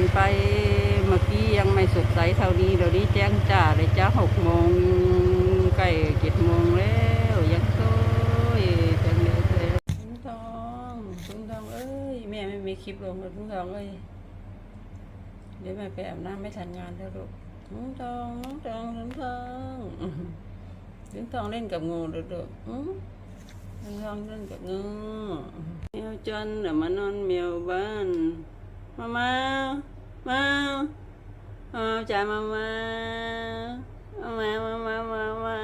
นไปเมื่อกี้ยังไม่สดใสเท่านี้เดี๋ยวนี้แจ้งจ้าเลยจ้าหกโมงใกล้เจ็ดโมงแล้วยังโซยจังเลยเลยถุงทองถุงทองเอ้ยแม่ไม่มีคลิปลงเลยถุงทองเอ้ยเดี๋ยวแม่ไปอาบน้ำไม่ทันงานแล้วลูกถุงทองถุงทองถุงทองอื้อหือถุงทองเล่นกับงูเด้อลูกอื้อถุงทองเล่นกับงูแมวจันมานอนแมวบ้าน mama mama mama chào mama mama mama mama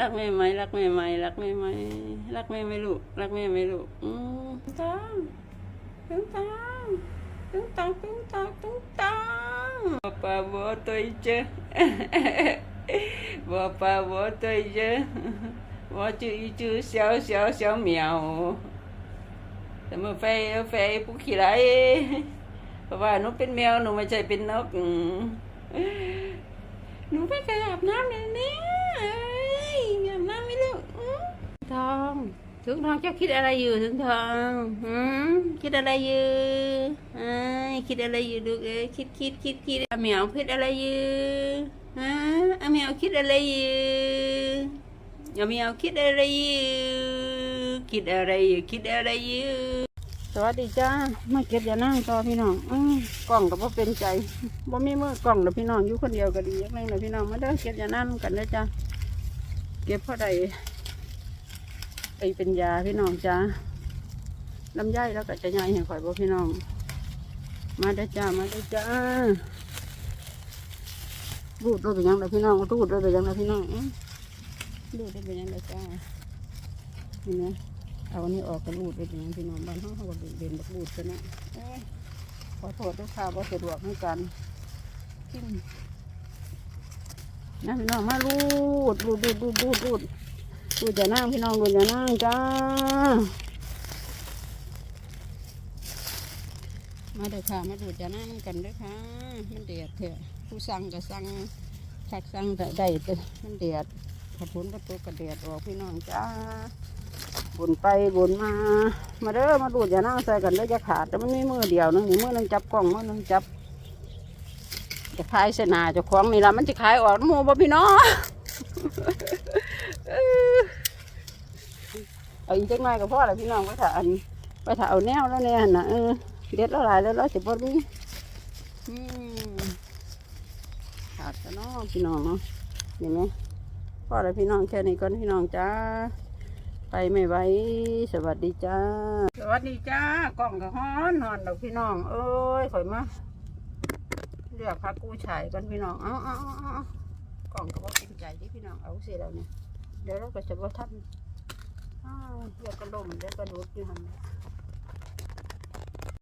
รักแม่ไหมรักแม่ไหมรักแม่ไหมรักแม่ไหมลูกรักแม่ไหมลูกอืมตังตึ้งตังตึ้งตังตึ้งตังตึ้งตังบ่ปาบ่ตัวเจบ่ปาบ่ตัวเจบ่จื้อจื้อเสียวเสียวเสียวเหมียว อไฟไฟผู้ขี้ไรเพราะว่าหนูเป็นแมวหนูไม่ใช่เป็นนกหนูไม่เคยอาบน้ำเลยเนี่ยอาบน้ำไม่รู้อืมทองถึงทองเจ้าคิดอะไรอยู่ถึงทองอืมคิดอะไรอยู่อ้คิดอะไรอยู่ลูกเอ้ยคิดคิดคิดคิดเหมียวคิดอะไรอยู่ฮะเหมียวคิดอะไรอยู่อาเหมียวคิดอะไรอยู่ คิดอะไรอยู่คิดอะไรอยู่สวัสดีจ้ามาเก็บยานั่งต่อพี่น้องอกล่องก็บ่าเป็นใจบ่มีมือกล่องเด้อพี่น้องอยู่คนเดียวก็ดีอย่างนึงเด้อพี่น้องมาเด้เก็บยานั่งกันเด้อจ้าเก็บเพราะใดไปเป็นยาพี่น้องจ้าลำไยแล้วก็จะย่อยให้ข่อยบ่พี่น้อง มาเด้จ้ามาเด้จ้ารูดด้วยเป็นหยังเด้อพี่น้องรูดด้วยเป็นหยังเด้อพี่น้องอื้อรูดด้ยเป็นหยังเด้อจ้าเห็นไหม เอาอันนี้ออกกระลูดไปเป็นหยังพี่น้องบ้านเขาเขาก็เด่นบักลูดซะนะโอ้ยขอโทษด้วยค่ะว่าสะดวกให้กันกินนะพี่น้องมาลูดลูดลูดลูดลูดลูดลูดอย่านั่งพี่น้องลูดอย่านั่งจ้ามาเด้อค่ะมาลูดอย่านั่งกันเด้อค่ะมันเดือดเถอะผู้สั่งก็สั่งชักสั่งก็ได้แต่มันเดือดขับผลประตูกระเดือดออกพี่น้องจ้า บุญไปบุญมา มาเด้อมาดูดอย่านั่งใส่กันเด้อจะขาดแต่มันไม่มือเดียวนึงนี่มือนึงจับกล้องมือนึงจับจะขายเสนาจะคล้าของนี่ละมันจะขายออกน้ำหมูบ่พี่น้องเอาอีกจักหน่อยก็พอแล้วพี่น้องไปถ่าอันไปถ่าเอาแนวแล้วเนี่ยนะเออเด็ดแล้วหลายแล้วแล้วสิบ่มีอืมขาดกันเนาะพี่น้องเนาะเห็นไหมพอแล้วพี่น้องแค่นี้ก่อนพี่น้องจ้า ไปไม่ไหวสวัสดีจ้า สวัสดีจ้ากล่องก็ฮ้อนหอนดอกพี่น้อง เอ้ยข่อยมาเลือกพักกู้ฉายกันพี่น้อง เอาเอาเอาเอกล่องก็บ่กินใจที่พี่น้อง เอาเสียแล้วเนี่ยเดี๋ยวเราก็จะบ่ทันอ้าวเดี๋ยวก็ล่มเดี๋ยวก็หลุดอยู่หันน่ะ